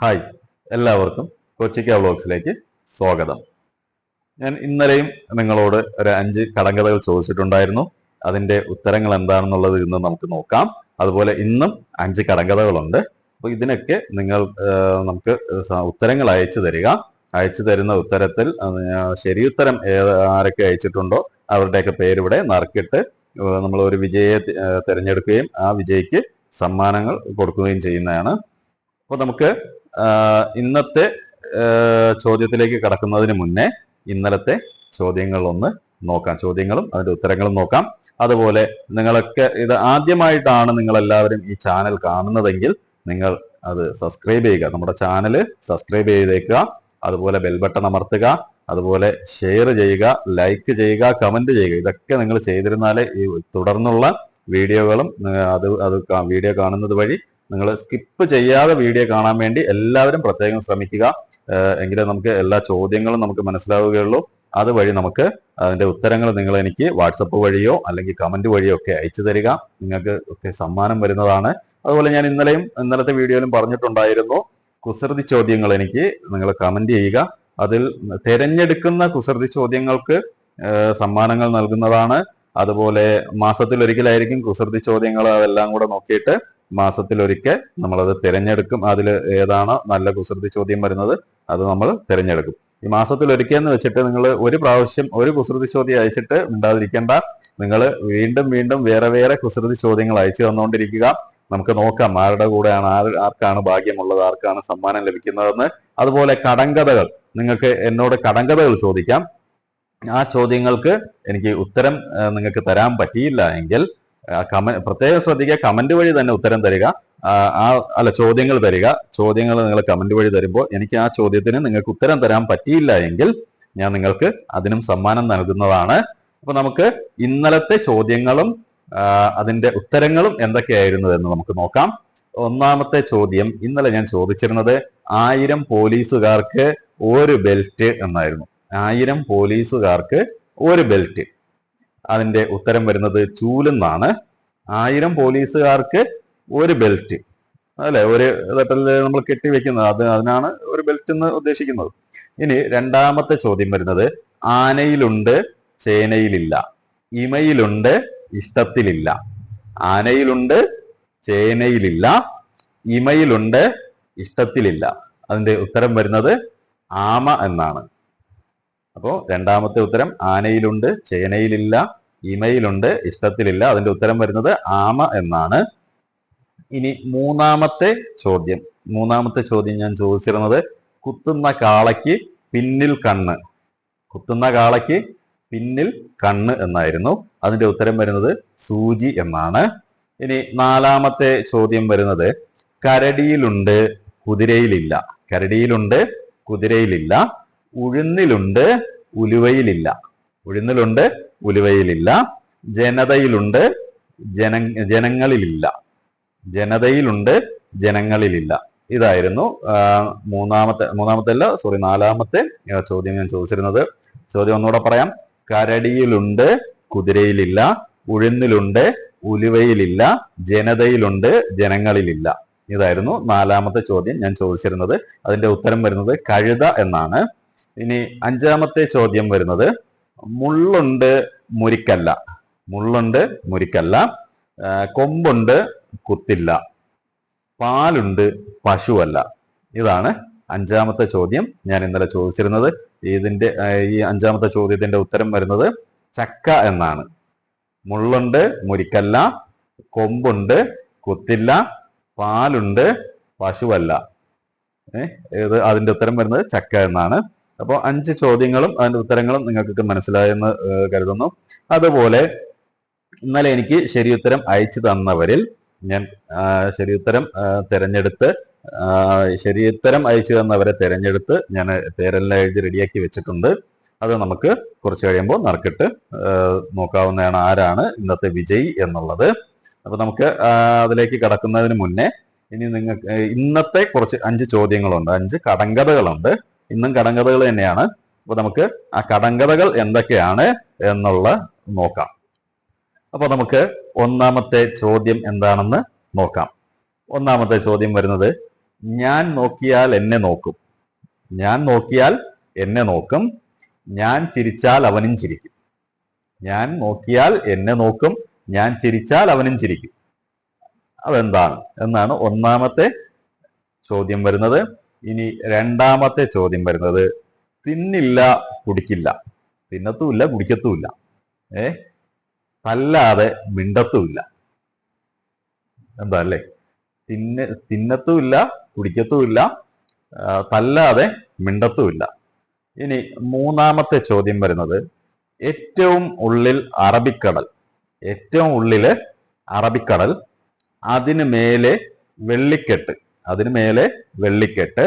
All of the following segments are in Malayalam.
ഹായ് എല്ലാവർക്കും കൊച്ചിക്ക വ്ളോഗ്സിലേക്ക് സ്വാഗതം. ഞാൻ ഇന്നലെയും നിങ്ങളോട് ഒരു അഞ്ച് കടങ്കഥകൾ ചോദിച്ചിട്ടുണ്ടായിരുന്നു. അതിന്റെ ഉത്തരങ്ങൾ എന്താണെന്നുള്ളത് ഇന്ന് നമുക്ക് നോക്കാം. അതുപോലെ ഇന്നും അഞ്ച് കടങ്കഥകളുണ്ട്. അപ്പൊ ഇതിനൊക്കെ നിങ്ങൾ നമുക്ക് ഉത്തരങ്ങൾ അയച്ചു തരിക. അയച്ചു തരുന്ന ഉത്തരത്തിൽ ശരിയുത്തരം ഏത് ആരൊക്കെ അയച്ചിട്ടുണ്ടോ അവരുടെയൊക്കെ പേരിവിടെ നറുക്കിട്ട് നമ്മൾ ഒരു വിജയെ തിരഞ്ഞെടുക്കുകയും ആ വിജയിക്ക് സമ്മാനങ്ങൾ കൊടുക്കുകയും ചെയ്യുന്നതാണ്. അപ്പോൾ നമുക്ക് ഇന്നത്തെ ചോദ്യത്തിലേക്ക് കടക്കുന്നതിന് മുന്നേ ഇന്നലത്തെ ചോദ്യങ്ങളൊന്ന് നോക്കാം. ചോദ്യങ്ങളും അതിന്റെ ഉത്തരങ്ങളും നോക്കാം. അതുപോലെ നിങ്ങളൊക്കെ ഇത് ആദ്യമായിട്ടാണ് നിങ്ങൾ എല്ലാവരും ഈ ചാനൽ കാണുന്നതെങ്കിൽ നിങ്ങൾ അത് സബ്സ്ക്രൈബ് ചെയ്യുക. നമ്മുടെ ചാനൽ സബ്സ്ക്രൈബ് ചെയ്തേക്കുക. അതുപോലെ ബെൽബട്ടൺ അമർത്തുക. അതുപോലെ ഷെയർ ചെയ്യുക ലൈക്ക് ചെയ്യുക കമന്റ് ചെയ്യുക. ഇതൊക്കെ നിങ്ങൾ ചെയ്തിരുന്നാലേ ഈ തുടർന്നുള്ള വീഡിയോകളും അത് അത് വീഡിയോ കാണുന്നത് വഴി നിങ്ങൾ സ്കിപ്പ് ചെയ്യാതെ വീഡിയോ കാണാൻ വേണ്ടി എല്ലാവരും പ്രത്യേകം ശ്രമിക്കുക. എങ്കിലേ നമുക്ക് എല്ലാ ചോദ്യങ്ങളും നമുക്ക് മനസ്സിലാവുകയുള്ളൂ. അതുവഴി നമുക്ക് അതിന്റെ ഉത്തരങ്ങൾ നിങ്ങൾ എനിക്ക് വാട്സപ്പ് വഴിയോ അല്ലെങ്കിൽ കമന്റ് വഴിയോ ഒക്കെ അയച്ചു തരിക. നിങ്ങൾക്ക് ഒക്കെ സമ്മാനം വരുന്നതാണ്. അതുപോലെ ഞാൻ ഇന്നലെയും ഇന്നലത്തെ വീഡിയോയിലും പറഞ്ഞിട്ടുണ്ടായിരുന്നു. കുസൃതി ചോദ്യങ്ങൾ എനിക്ക് നിങ്ങൾ കമന്റ് ചെയ്യുക. അതിൽ തിരഞ്ഞെടുക്കുന്ന കുസൃതി ചോദ്യങ്ങൾക്ക് സമ്മാനങ്ങൾ നൽകുന്നതാണ്. അതുപോലെ മാസത്തിൽ ഒരിക്കലായിരിക്കും കുസൃതി ചോദ്യങ്ങൾ അതെല്ലാം കൂടെ നോക്കിയിട്ട് മാസത്തിലൊരിക്കൽ നമ്മളത് തിരഞ്ഞെടുക്കും. അതിൽ ഏതാണോ നല്ല കുസൃതി ചോദ്യം വരുന്നത് അത് നമ്മൾ തിരഞ്ഞെടുക്കും. ഈ മാസത്തിൽ ഒരിക്കലെന്ന് വെച്ചിട്ട് നിങ്ങൾ ഒരു പ്രാവശ്യം ഒരു കുസൃതി ചോദ്യം അയച്ചിട്ട് ഉണ്ടാതിരിക്കേണ്ട നിങ്ങൾ വീണ്ടും വീണ്ടും വേറെ വേറെ കുസൃതി ചോദ്യങ്ങൾ അയച്ചു തന്നുകൊണ്ടിരിക്കുക. നമുക്ക് നോക്കാം ആരുടെ കൂടെയാണ് ആർ ആർക്കാണ് ഭാഗ്യമുള്ളത് ആർക്കാണ് സമ്മാനം ലഭിക്കുന്നതെന്ന്. അതുപോലെ കടങ്കഥകൾ. നിങ്ങൾക്ക് എന്നോട് കടങ്കഥകൾ ചോദിക്കാം. ആ ചോദ്യങ്ങൾക്ക് എനിക്ക് ഉത്തരം നിങ്ങൾക്ക് തരാൻ പറ്റിയില്ല എങ്കിൽ കമ പ്രത്യേകം ശ്രദ്ധിക്കുക കമന്റ് വഴി തന്നെ ഉത്തരം തരിക. ആ, അല്ല ചോദ്യങ്ങൾ തരിക. ചോദ്യങ്ങൾ നിങ്ങൾ കമന്റ് വഴി തരുമ്പോൾ എനിക്ക് ആ ചോദ്യത്തിന് നിങ്ങൾക്ക് ഉത്തരം തരാൻ പറ്റിയില്ല എങ്കിൽ ഞാൻ നിങ്ങൾക്ക് അതിനും സമ്മാനം നൽകുന്നതാണ്. അപ്പൊ നമുക്ക് ഇന്നലത്തെ ചോദ്യങ്ങളും അതിന്റെ ഉത്തരങ്ങളും എന്തൊക്കെയായിരുന്നു എന്ന് നമുക്ക് നോക്കാം. ഒന്നാമത്തെ ചോദ്യം ഇന്നലെ ഞാൻ ചോദിച്ചിരുന്നത് ആയിരം പോലീസുകാർക്ക് ഒരു ബെൽറ്റ് എന്നായിരുന്നു. ആയിരം പോലീസുകാർക്ക് ഒരു ബെൽറ്റ്. അതിന്റെ ഉത്തരം വരുന്നത് ചൂലെന്നാണ്. ആയിരം പോലീസുകാർക്ക് ഒരു ബെൽറ്റ് അല്ലെ? ഒരു തട്ടൽ നമ്മൾ കെട്ടിവെക്കുന്നത് അത് അതിനാണ് ഒരു ബെൽറ്റ് എന്ന് ഉദ്ദേശിക്കുന്നത്. ഇനി രണ്ടാമത്തെ ചോദ്യം വരുന്നത്. ആനയിലുണ്ട് ചേനയിലില്ല. ഇമയിലുണ്ട് ഇഷ്ടത്തിലില്ല. ആനയിലുണ്ട് ചേനയിലില്ല. ഇമയിലുണ്ട് ഇഷ്ടത്തിലില്ല. അതിന്റെ ഉത്തരം വരുന്നത് ആമ എന്നാണ്. അപ്പോ രണ്ടാമത്തെ ഉത്തരം ആനയിലുണ്ട് ചേനയിലില്ല ഇമയിലുണ്ട് ഇഷ്ടത്തിലില്ല. അതിന്റെ ഉത്തരം വരുന്നത് ആമ എന്നാണ്. ഇനി മൂന്നാമത്തെ ചോദ്യം. മൂന്നാമത്തെ ചോദ്യം ഞാൻ ചോദിച്ചിരുന്നത് കുത്തുന്ന കാളയ്ക്ക് പിന്നിൽ കണ്ണ്. കുത്തുന്ന കാളയ്ക്ക് പിന്നിൽ കണ്ണ് എന്നായിരുന്നു. അതിന്റെ ഉത്തരം വരുന്നത് സൂചി എന്നാണ്. ഇനി നാലാമത്തെ ചോദ്യം വരുന്നത് കരടിയിലുണ്ട് കുതിരയിലില്ല. കരടിയിലുണ്ട് കുതിരയിലില്ല. ഉഴുന്നിലുണ്ട് ഉലുവയിലില്ല. ഉഴുന്നിലുണ്ട് ഉലുവയിലില്ല. ജനതയിലുണ്ട് ജന ജനങ്ങളിലില്ല. ജനതയിലുണ്ട് ജനങ്ങളിലില്ല. ഇതായിരുന്നു മൂന്നാമത്തെ മൂന്നാമത്തെ അല്ല സോറി നാലാമത്തെ ചോദ്യം ഞാൻ ചോദിച്ചിരുന്നത്. ചോദ്യം ഒന്നുകൂടെ പറയാം. കരടിയിലുണ്ട് കുതിരയിലില്ല. ഉഴുന്നിലുണ്ട് ഉലുവയിലില്ല. ജനതയിലുണ്ട് ജനങ്ങളിലില്ല. ഇതായിരുന്നു നാലാമത്തെ ചോദ്യം ഞാൻ ചോദിച്ചിരുന്നത്. അതിന്റെ ഉത്തരം വരുന്നത് കഴുത എന്നാണ്. ഇനി അഞ്ചാമത്തെ ചോദ്യം വരുന്നത്. മുള്ളുണ്ട് മുരിക്കല്ല. മുള്ളുണ്ട് മുരിക്കല്ല. കൊമ്പുണ്ട് കുത്തില്ല. പാലുണ്ട് പശുവല്ല. ഇതാണ് അഞ്ചാമത്തെ ചോദ്യം. ഞാൻ ഇന്നലെ ചോദിച്ചിരുന്നത്. ഇതിന്റെ ഈ അഞ്ചാമത്തെ ചോദ്യത്തിന്റെ ഉത്തരം വരുന്നത് ചക്ക എന്നാണ്. മുള്ളുണ്ട് മുരിക്കല്ല. കൊമ്പുണ്ട് കുത്തില്ല. പാലുണ്ട് പശുവല്ല. ഏഹ് ഇത് അതിന്റെ ഉത്തരം വരുന്നത് ചക്ക എന്നാണ്. അപ്പോൾ അഞ്ച് ചോദ്യങ്ങളും അതിന്റെ ഉത്തരങ്ങളും നിങ്ങൾക്ക് മനസ്സിലായെന്ന് കരുതുന്നു. അതുപോലെ ഇന്നലെ എനിക്ക് ശരിയുത്തരം അയച്ചു തന്നവരിൽ ഞാൻ ശരി ശരിയുത്തരം തിരഞ്ഞെടുത്ത് ശരിയുത്തരം അയച്ചു തന്നവരെ തിരഞ്ഞെടുത്ത് ഞാൻ പേരെല്ലാം എഴുതി റെഡിയാക്കി വെച്ചിട്ടുണ്ട്. അത് നമുക്ക് കുറച്ച് കഴിയുമ്പോൾ നറുക്കിട്ട് നോക്കാവുന്നതാണ് ആരാണ് ഇന്നത്തെ വിജയ് എന്നുള്ളത്. അപ്പൊ നമുക്ക് അതിലേക്ക് കടക്കുന്നതിന് മുന്നേ ഇനി നിങ്ങൾക്ക് ഇന്നത്തെ കുറച്ച് അഞ്ച് ചോദ്യങ്ങളുണ്ട്. അഞ്ച് കടങ്കഥകളുണ്ട്. ഇന്നും കടങ്കഥകൾ തന്നെയാണ്. അപ്പൊ നമുക്ക് ആ കടങ്കഥകൾ എന്തൊക്കെയാണ് എന്നുള്ള നോക്കാം. അപ്പൊ നമുക്ക് ഒന്നാമത്തെ ചോദ്യം എന്താണെന്ന് നോക്കാം. ഒന്നാമത്തെ ചോദ്യം വരുന്നത് ഞാൻ നോക്കിയാൽ എന്നെ നോക്കും. ഞാൻ നോക്കിയാൽ എന്നെ നോക്കും. ഞാൻ ചിരിച്ചാൽ അവനും ചിരിക്കും. ഞാൻ നോക്കിയാൽ എന്നെ നോക്കും. ഞാൻ ചിരിച്ചാൽ അവനും ചിരിക്കും. അതെന്താണ്? എന്നാണ് ഒന്നാമത്തെ ചോദ്യം വരുന്നത്. ഇനി രണ്ടാമത്തെ ചോദ്യം വരുന്നത് തിന്നില്ല കുടിക്കില്ല. തിന്നത്തുമില്ല കുടിക്കത്തുമില്ല. ഏ? തല്ലാതെ മിണ്ടത്തുമില്ല. എന്താ അല്ലേ? തിന്ന തിന്നത്തുമില്ല കുടിക്കത്തുമില്ല തല്ലാതെ മിണ്ടത്തുമില്ല. ഇനി മൂന്നാമത്തെ ചോദ്യം വരുന്നത് ഏറ്റവും ഉള്ളിൽ അറബിക്കടൽ ഏറ്റവും ഉള്ളിൽ അറബിക്കടൽ അതിന് മേലെ വെള്ളിക്കെട്ട്. അതിന് മേലെ വെള്ളിക്കെട്ട്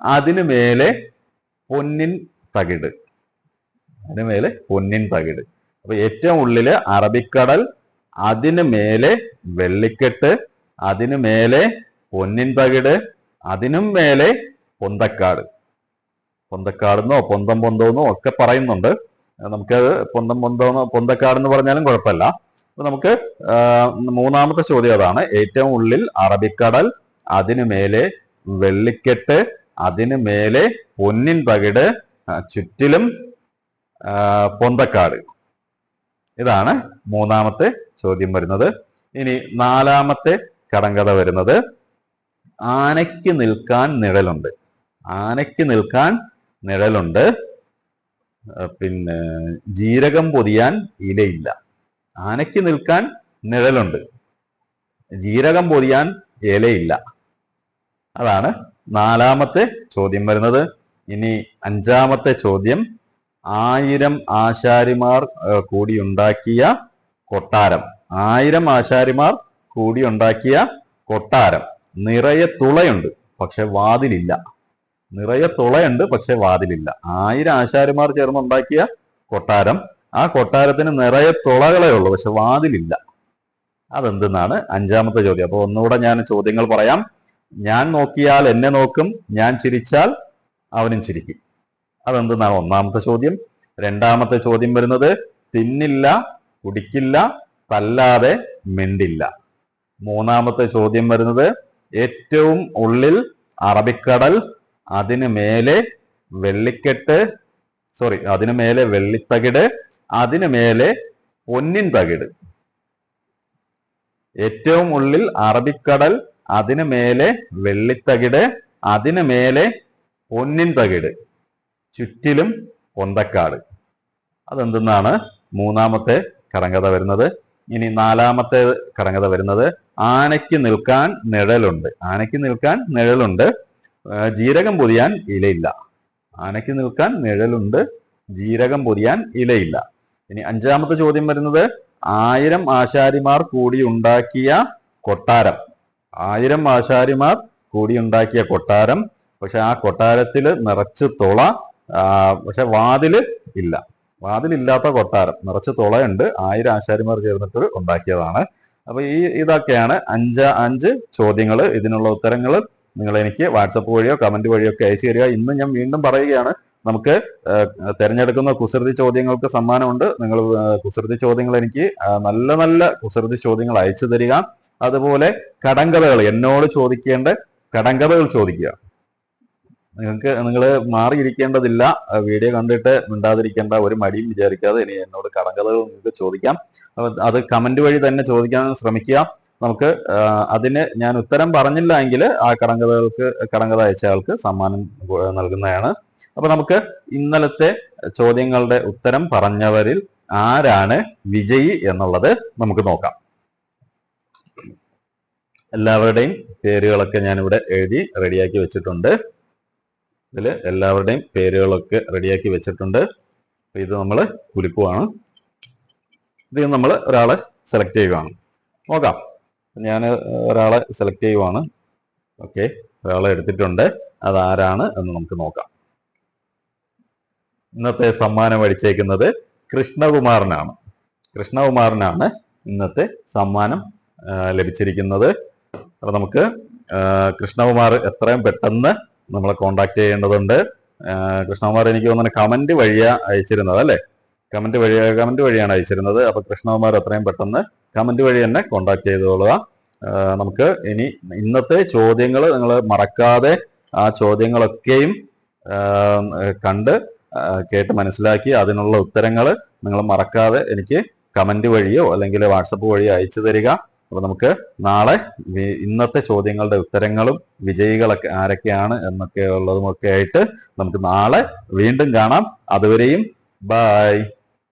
അതിന് മേലെ പൊന്നിൻ തകിട്. അതിന് മേലെ പൊന്നിൻ തകിട്. അപ്പൊ ഏറ്റവും ഉള്ളിൽ അറബിക്കടൽ അതിന് മേലെ വെള്ളിക്കെട്ട് അതിന് മേലെ പൊന്നിൻ തകിട് അതിനും മേലെ പൊന്തക്കാട്. പൊന്തക്കാടെന്നോ പൊന്തം പൊന്തോന്നോ ഒക്കെ പറയുന്നുണ്ട്. നമുക്കത് പൊന്തം പൊന്തോന്നോ പൊന്തക്കാടെന്ന് പറഞ്ഞാലും കുഴപ്പമില്ല. അപ്പൊ നമുക്ക് മൂന്നാമത്തെ ചോദ്യം അതാണ്. ഏറ്റവും ഉള്ളിൽ അറബിക്കടൽ അതിനു മേലെ വെള്ളിക്കെട്ട് അതിനു മേലെ പൊന്നിൻ പകിട് ചുറ്റിലും പൊന്തക്കാട്. ഇതാണ് മൂന്നാമത്തെ ചോദ്യം വരുന്നത്. ഇനി നാലാമത്തെ കടങ്കഥ വരുന്നത്. ആനയ്ക്ക് നിൽക്കാൻ നിഴലുണ്ട്. ആനയ്ക്ക് നിൽക്കാൻ നിഴലുണ്ട്. പിന്നെ ജീരകം പൊതിയാൻ ഇലയില്ല. ആനയ്ക്ക് നിൽക്കാൻ നിഴലുണ്ട്. ജീരകം പൊതിയാൻ ഇലയില്ല അതാണ് നാലാമത്തെ ചോദ്യം വരുന്നത്. ഇനി അഞ്ചാമത്തെ ചോദ്യം. ആയിരം ആശാരിമാർ കൂടിയുണ്ടാക്കിയ കൊട്ടാരം. ആയിരം ആശാരിമാർ കൂടിയുണ്ടാക്കിയ കൊട്ടാരം. നിറയെ തുളയുണ്ട് പക്ഷെ വാതിലില്ല. നിറയെ തുളയുണ്ട് പക്ഷെ വാതിലില്ല. ആയിരം ആശാരിമാർ ചേർന്നുണ്ടാക്കിയ കൊട്ടാരം. ആ കൊട്ടാരത്തിന് നിറയെ തുളകളേ ഉള്ളൂ പക്ഷെ വാതിലില്ല. അതെന്തെന്നാണ് അഞ്ചാമത്തെ ചോദ്യം. അപ്പോൾ ഒന്നുകൂടെ ഞാൻ ചോദ്യങ്ങൾ പറയാം. ഞാൻ നോക്കിയാൽ എന്നെ നോക്കും ഞാൻ ചിരിച്ചാൽ അവനും ചിരിക്കും. അതെന്തെന്നാണ് ഒന്നാമത്തെ ചോദ്യം. രണ്ടാമത്തെ ചോദ്യം വരുന്നത് തിന്നില്ല കുടിക്കില്ല തല്ലാതെ മിണ്ടില്ല. മൂന്നാമത്തെ ചോദ്യം വരുന്നത് ഏറ്റവും ഉള്ളിൽ അറബിക്കടൽ അതിനു മേലെ വെള്ളിക്കെട്ട് സോറി അതിനു മേലെ വെള്ളിത്തകിട് അതിനു മേലെ പൊന്നിൻ തകിട്. ഏറ്റവും ഉള്ളിൽ അറബിക്കടൽ അതിനു മേലെ വെള്ളിത്തകിട് അതിനു മേലെ പൊന്നിൻ തകിട് ചുറ്റിലും പൊന്തക്കാട്. അതെന്തെന്നാണ് മൂന്നാമത്തെ കടങ്കഥ വരുന്നത്. ഇനി നാലാമത്തെ കടങ്കഥ വരുന്നത്. ആനയ്ക്ക് നിൽക്കാൻ നിഴലുണ്ട്. ആനയ്ക്ക് നിൽക്കാൻ നിഴലുണ്ട്. ജീരകം പൊതിയാൻ ഇലയില്ല. ആനയ്ക്ക് നിൽക്കാൻ നിഴലുണ്ട്. ജീരകം പൊതിയാൻ ഇലയില്ല. ഇനി അഞ്ചാമത്തെ ചോദ്യം വരുന്നത്. ആയിരം ആശാരിമാർ കൂടി ഉണ്ടാക്കിയ കൊട്ടാരം. ആയിരം ആശാരിമാർ കൂടി ഉണ്ടാക്കിയ കൊട്ടാരം. പക്ഷെ ആ കൊട്ടാരത്തിൽ നിറച്ച് തുള പക്ഷെ വാതിൽ ഇല്ല. വാതിലില്ലാത്ത കൊട്ടാരം. നിറച്ച് തുളയുണ്ട്. ആയിരം ആശാരിമാർ ചേർന്നിട്ട് ഉണ്ടാക്കിയതാണ്. അപ്പൊ ഈ ഇതൊക്കെയാണ് അഞ്ച് അഞ്ച് ചോദ്യങ്ങൾ. ഇതിനുള്ള ഉത്തരങ്ങൾ നിങ്ങൾ എനിക്ക് വാട്സപ്പ് വഴിയോ കമന്റ് വഴിയോ ഒക്കെ അയച്ചു തരിക. ഇന്ന് ഞാൻ വീണ്ടും പറയുകയാണ്. നമുക്ക് തിരഞ്ഞെടുക്കുന്ന കുസൃതി ചോദ്യങ്ങൾക്ക് സമ്മാനമുണ്ട്. നിങ്ങൾ കുസൃതി ചോദ്യങ്ങൾ എനിക്ക് നല്ല നല്ല കുസൃതി ചോദ്യങ്ങൾ അയച്ചു തരിക. അതുപോലെ കടങ്കഥകൾ എന്നോട് ചോദിക്കേണ്ട കടങ്കഥകൾ ചോദിക്കുക. നിങ്ങൾക്ക് നിങ്ങൾ മാറിയിരിക്കേണ്ടതില്ല. വീഡിയോ കണ്ടിട്ട് മിണ്ടാതിരിക്കേണ്ട ഒരു മടിയും വിചാരിക്കാതെ ഇനി എന്നോട് കടങ്കഥകൾ നിങ്ങൾക്ക് ചോദിക്കാം. അത് കമന്റ് വഴി തന്നെ ചോദിക്കാൻ ശ്രമിക്കുക. നമുക്ക് അതിന് ഞാൻ ഉത്തരം പറഞ്ഞില്ല എങ്കിൽ ആ കടങ്കഥകൾക്ക് കടങ്കഥ അയച്ച ആൾക്ക് സമ്മാനം നൽകുന്നതാണ്. അപ്പൊ നമുക്ക് ഇന്നലത്തെ ചോദ്യങ്ങളുടെ ഉത്തരം പറഞ്ഞവരിൽ ആരാണ് വിജയി എന്നുള്ളത് നമുക്ക് നോക്കാം. എല്ലാവരുടെയും പേരുകളൊക്കെ ഞാനിവിടെ എഴുതി റെഡിയാക്കി വെച്ചിട്ടുണ്ട്. ഇതിൽ എല്ലാവരുടെയും പേരുകളൊക്കെ റെഡിയാക്കി വെച്ചിട്ടുണ്ട്. ഇത് നമ്മൾ കുലുക്കുവാണ് ഇത് നമ്മൾ ഒരാളെ സെലക്ട് ചെയ്യുകയാണ് നോക്കാം. ഞാൻ ഒരാളെ സെലക്ട് ചെയ്യുവാണ്. ഓക്കെ. ഒരാളെ എടുത്തിട്ടുണ്ട്. അതാരാണ് എന്ന് നമുക്ക് നോക്കാം. ഇന്നത്തെ സമ്മാനം അടിച്ചേക്കുന്നത് കൃഷ്ണകുമാറിനാണ്. കൃഷ്ണകുമാറിനാണ് ഇന്നത്തെ സമ്മാനം ലഭിച്ചിരിക്കുന്നത്. അപ്പോൾ നമുക്ക് കൃഷ്ണകുമാർ എത്രയും പെട്ടെന്ന് നമ്മളെ കോണ്ടാക്ട് ചെയ്യേണ്ടതുണ്ട്. കൃഷ്ണകുമാർ എനിക്ക് തോന്നുന്നു കമന്റ് വഴിയാ അയച്ചിരുന്നത് അല്ലേ? കമന്റ് വഴി കമന്റ് വഴിയാണ് അയച്ചിരുന്നത്. അപ്പോൾ കൃഷ്ണകുമാർ എത്രയും പെട്ടെന്ന് കമന്റ് വഴി തന്നെ കോണ്ടാക്ട് ചെയ്തോളുക. നമുക്ക് ഇനി ഇന്നത്തെ ചോദ്യങ്ങൾ നിങ്ങൾ മറക്കാതെ ആ ചോദ്യങ്ങളൊക്കെയും കണ്ട് കേട്ട് മനസ്സിലാക്കി അതിനുള്ള ഉത്തരങ്ങൾ നിങ്ങൾ മറക്കാതെ എനിക്ക് കമന്റ് വഴിയോ അല്ലെങ്കിൽ വാട്സപ്പ് വഴിയോ അയച്ചു തരിക. അപ്പൊ നമുക്ക് നാളെ ഇന്നത്തെ ചോദ്യങ്ങളുടെ ഉത്തരങ്ങളും വിജയികളൊക്കെ ആരൊക്കെയാണ് എന്നൊക്കെ ഉള്ളതുമൊക്കെ ആയിട്ട് നമുക്ക് നാളെ വീണ്ടും കാണാം. അതുവരെയും ബൈ